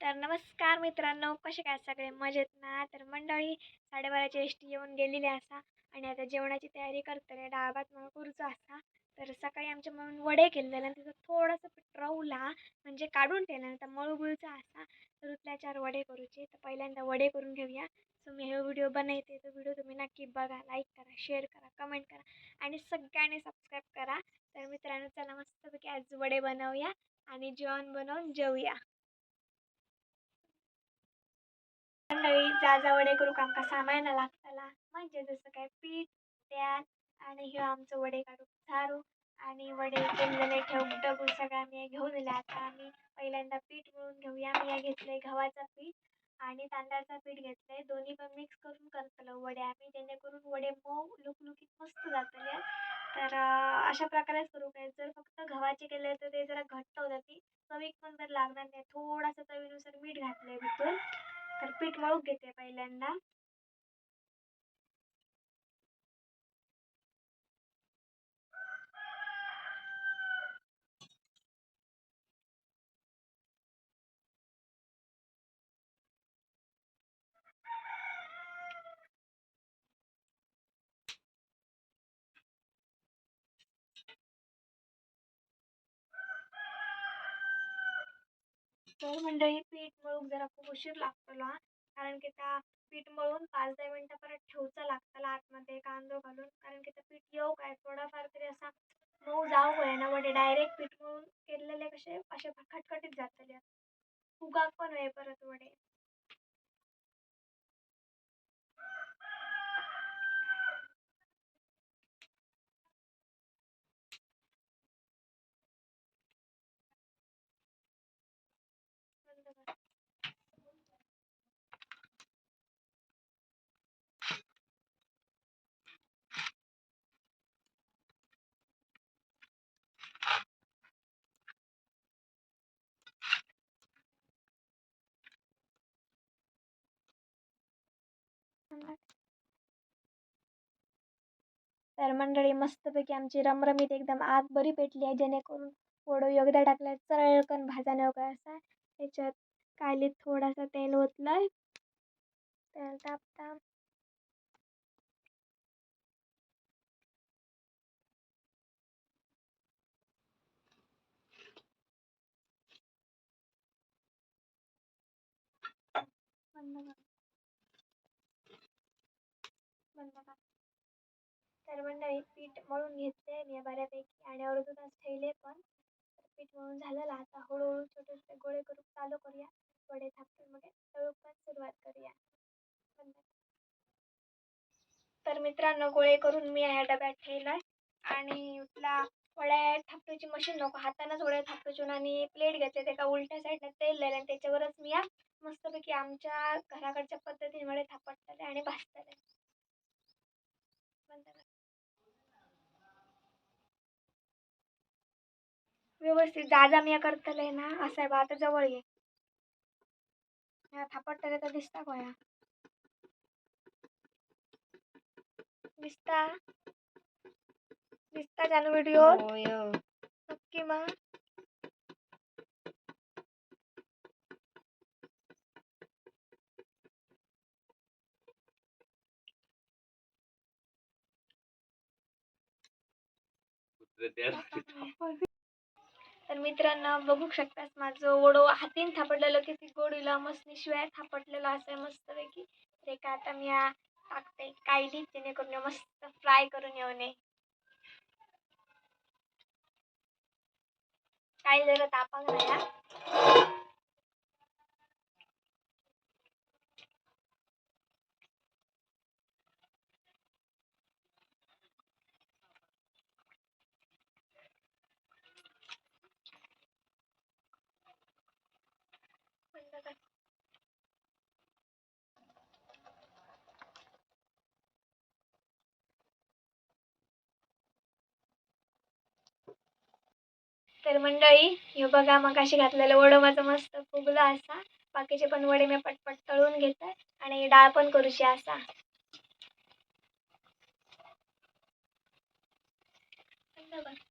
तर नमस्कार मित्रांनो कसे काय सगळे? मजेत ना? तर मंडळी साडेबाराची एस टी येऊन गेलेली असा आणि आता जेवणाची तयारी करतले डाळ भात म्हणून करूचो असा. तर सकाळी आमच्या म्हणून वडे केलेले आणि तिथं थोडंसं पीठ रवला म्हणजे काढून ठेवला आता मळूबुळचा असा. तर उतल्या चार वडे करूचे. तर पहिल्यांदा वडे करून घेऊया. सो मी हे व्हिडिओ बनवते. तो व्हिडिओ तुम्ही नक्की बघा लाईक करा शेअर करा कमेंट करा आणि सगळ्यांनी सबस्क्राईब करा. तर मित्रांनो चला मस्तपैकी आज वडे बनवूया आणि जेवण बनवून जेवूया जाजा वडे करू आमका सामान लागतला. म्हणजे जसं काय पीठ त्यात आणि ह्यो आमचं वडे काढू झारू आणि वडे केलेले ठेव डबू सगळं आम्ही घेऊन दिले आता आम्ही पहिल्यांदा पीठ मिळून घेऊया मी या घेतलंय गव्हाचं पीठ आणि तांदळाचं पीठ घेतलंय. दोन्ही पण मिक्स करून करतलो वडे आम्ही. जेणेकरून वडे मऊ लुकलुकीत मस्त जातले. तर अशा प्रकारेच करू काय? जर फक्त गव्हाचे केले तर ते जरा घट्ट होतात. ती चवीक पण तर लागणार नाही. थोडासा चवीनुसार मीठ घातलंय भितून पीठ मळून घेते पहिल्यांदा. तर मंडळी पीठ मळूक जरा खूप उशीर लागतलो कारण की त्या पीठ मळून पाच दहा मिनटं परत ठेवचं लागतला आतमध्ये कांदो घालून कारण की ते पीठ येऊ काय? थोडाफार तरी असा मऊ जाऊ होय ना वडे डायरेक्ट पीठ मळून केलेले कसे असे खटखटीत जातले. फुगाक पण होय परत वडे. तर मंडळी मस्तपैकी आमची रमरमीत एकदम आग बरी पेटली आहे. जेणेकरून वडो योगदा टाकल्या चळकन भाजा न असा त्याच्यात कालीत थोडासा तेल ओतलंय. तेल तापता. बंद तर मंडळी पीठ मळून घेतले मी बऱ्यापैकी आणि अर्धा तास ठेवले पण पीठ मळून झालेलं आता हळूहळू छोटे छोटे गोळे करून चालू करूया. वडे थापून मग. पण सुरुवात करूया. तर मित्रांनो गोळे करून मी या डब्यात ठेवलाय आणि उठला वड्या थापटूची मशीन नको. हातानंच वड्या थापटूची आणि प्लेट घेतले त्याका उलट्या साईडला तेल दिलं आणि त्याच्यावरच मी या मस्तपैकी आमच्या घराकडच्या पद्धतीने वडे थापटतले आणि भाजतले व्यवस्थित जाजा मी करतले ना असं आहे बा आता जवळ ये. थापटतले तर दिसता गोया दिसता? दिसता जानू व्हिडिओ नक्की मग? तर मित्रांनो बघू शकतास माझं ओढो हातीन थापडलेलं किती गोडीला मस्त शिवाय थापटलेलं असं मस्तपैकी. ते का आता मी टाकते कायली जेणेकरून मस्त फ्राय करून येऊ नये. काय जरा तापाक नाही तर मंडळी हे बघा मग अशी घातलेलं वडं माझं मस्त फुगलं असा. बाकीचे पण वडे मी पटपट तळून घेते आणि डाळ पण करूशी असा. बघा.